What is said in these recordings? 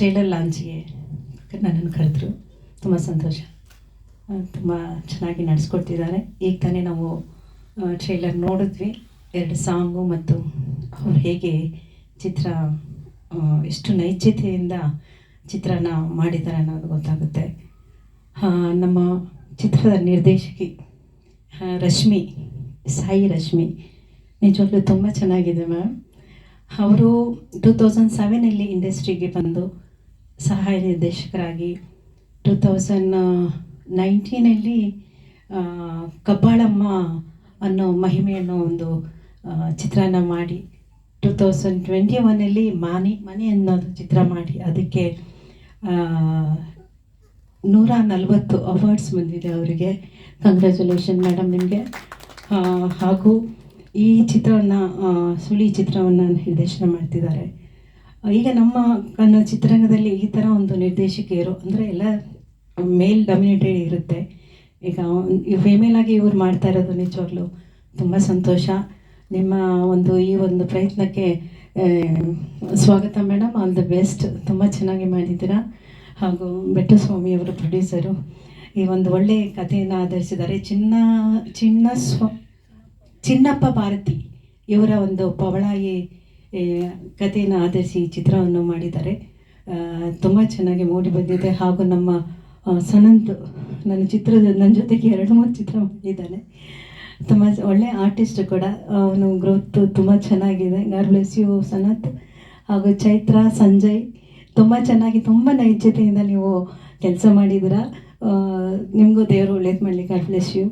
Trailer ಲಾಂಚಿಗೆ ನನ್ನನ್ನು ಕರೆದ್ರು. ತುಂಬ ಸಂತೋಷ. ತುಂಬ ಚೆನ್ನಾಗಿ ನಡೆಸ್ಕೊಡ್ತಿದ್ದಾರೆ ಈಗ ತಾನೇ ನಾವು ಟ್ರೇಲರ್ ನೋಡಿದ್ವಿ. ಎರಡು ಸಾಂಗು ಮತ್ತು ಅವ್ರು ಹೇಗೆ ಚಿತ್ರ ಎಷ್ಟು ನೈಜತೆಯಿಂದ ಚಿತ್ರನ ಮಾಡಿದ್ದಾರೆ ಅನ್ನೋದು ಗೊತ್ತಾಗುತ್ತೆ. ನಮ್ಮ ಚಿತ್ರದ ನಿರ್ದೇಶಕಿ ರಶ್ಮಿ, ಸಾಯಿ ರಶ್ಮಿ, ನಿಜವಾಗ್ಲೂ ತುಂಬ ಚೆನ್ನಾಗಿದೆ ಮ್ಯಾಮ್. ಅವರು ಟೂ ತೌಸಂಡ್ ಸೆವೆನಲ್ಲಿ ಇಂಡಸ್ಟ್ರಿಗೆ ಬಂದು ಸಹಾಯ ನಿರ್ದೇಶಕರಾಗಿ ಟೂ ತೌಸಂಡ್ ನೈನ್ಟೀನಲ್ಲಿ ಕಬ್ಬಾಳಮ್ಮ ಅನ್ನೋ ಮಹಿಮೆ ಅನ್ನೋ ಒಂದು ಚಿತ್ರನ ಮಾಡಿ. ಟೂ ತೌಸಂಡ್ ಟ್ವೆಂಟಿ ಒನ್ನಲ್ಲಿ ಮಾನಿ, ಮನೆ ಅನ್ನೋದು ಚಿತ್ರ ಮಾಡಿ. ಅದಕ್ಕೆ ನೂರ ನಲವತ್ತು ಅವಾರ್ಡ್ಸ್ ಬಂದಿದೆ ಅವರಿಗೆ. ಕಂಗ್ರ್ಯಾಚುಲೇಷನ್ ಮೇಡಮ್ ನಿಮಗೆ. ಹಾಗೂ ಈ ಚಿತ್ರವನ್ನು ಸುಳಿ ಚಿತ್ರವನ್ನು ನಿರ್ದೇಶನ ಮಾಡ್ತಿದ್ದಾರೆ. ಈಗ ನಮ್ಮ ಕನ್ನಡ ಚಿತ್ರರಂಗದಲ್ಲಿ ಈ ಥರ ಒಂದು ನಿರ್ದೇಶಕಿಯರು ಅಂದರೆ ಎಲ್ಲ ಮೇಲ್ ಡಾಮಿನೇಟೆಡ್ ಇರುತ್ತೆ. ಈಗ ಫೀಮೇಲ್ ಆಗಿ ಇವ್ರು ಮಾಡ್ತಾ ಇರೋದು ನಿಜವಾಗ್ಲೂ ತುಂಬ ಸಂತೋಷ. ನಿಮ್ಮ ಒಂದು ಈ ಒಂದು ಪ್ರಯತ್ನಕ್ಕೆ ಸ್ವಾಗತ ಮೇಡಮ್ ಆಲ್ ದ ಬೆಸ್ಟ್. ತುಂಬ ಚೆನ್ನಾಗಿ ಮಾಡಿದ್ದೀರಾ. ಹಾಗೂ ಬೆಟ್ಟಸ್ವಾಮಿ ಅವರು ಪ್ರೊಡ್ಯೂಸರು. ಈ ಒಂದು ಒಳ್ಳೆಯ ಕಥೆಯನ್ನು ಆಧರಿಸಿದ್ದಾರೆ. ಚಿನ್ನ ಚಿನ್ನ ಸ್ವ ಚಿನ್ನಪ್ಪ ಭಾರತಿ ಇವರ ಒಂದು ಪವಳಾಯಿ ಕಥೆಯನ್ನು ಆಧರಿಸಿ ಈ ಚಿತ್ರವನ್ನು ಮಾಡಿದ್ದಾರೆ. ತುಂಬ ಚೆನ್ನಾಗಿ ಮೂಡಿ ಬಂದಿದೆ. ಹಾಗೂ ನಮ್ಮ ಸನಂತ್ ನನ್ನ ಚಿತ್ರದ, ನನ್ನ ಜೊತೆಗೆ ಎರಡು ಮೂರು ಚಿತ್ರ ಮಾಡಿದ್ದಾನೆ. ತುಂಬ ಒಳ್ಳೆ ಆರ್ಟಿಸ್ಟ್ ಕೂಡ. ಅವನು ಗ್ರೋತ್ ತುಂಬ ಚೆನ್ನಾಗಿದೆ. God bless you Sanath. ಹಾಗೂ ಚೈತ್ರ, ಸಂಜಯ್. ತುಂಬ ಚೆನ್ನಾಗಿ, ತುಂಬ ನೈಜತೆಯಿಂದ ನೀವು ಕೆಲಸ ಮಾಡಿದ್ದೀರಾ. ನಿಮಗೂ ದೇವರು ಒಳ್ಳೇದು ಮಾಡಲಿ. ಗಾಡ್ ಬ್ಲೆಸ್ ಯು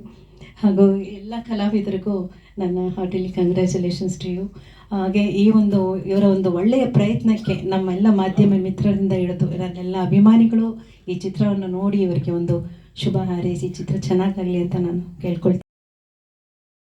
ಹಾಗೂ ಎಲ್ಲ ಕಲಾವಿದರಿಗೂ ನನ್ನ ಹಾರ್ಟಿಲಿ ಕಂಗ್ರ್ಯಾಚುಲೇಷನ್ಸ್ ಟು ಯು. ಹಾಗೆ ಈ ಒಂದು, ಇವರ ಒಂದು ಒಳ್ಳೆಯ ಪ್ರಯತ್ನಕ್ಕೆ ನಮ್ಮೆಲ್ಲ ಮಾಧ್ಯಮ ಮಿತ್ರರಿಂದ ಹಿಡಿದು ಇವರಲ್ಲೆಲ್ಲ ಅಭಿಮಾನಿಗಳು ಈ ಚಿತ್ರವನ್ನು ನೋಡಿ ಇವರಿಗೆ ಒಂದು ಶುಭ ಹಾರೈಸಿ ಚಿತ್ರ ಚೆನ್ನಾಗಾಗಲಿ ಅಂತ ನಾನು ಕೇಳ್ಕೊಳ್ತೀನಿ.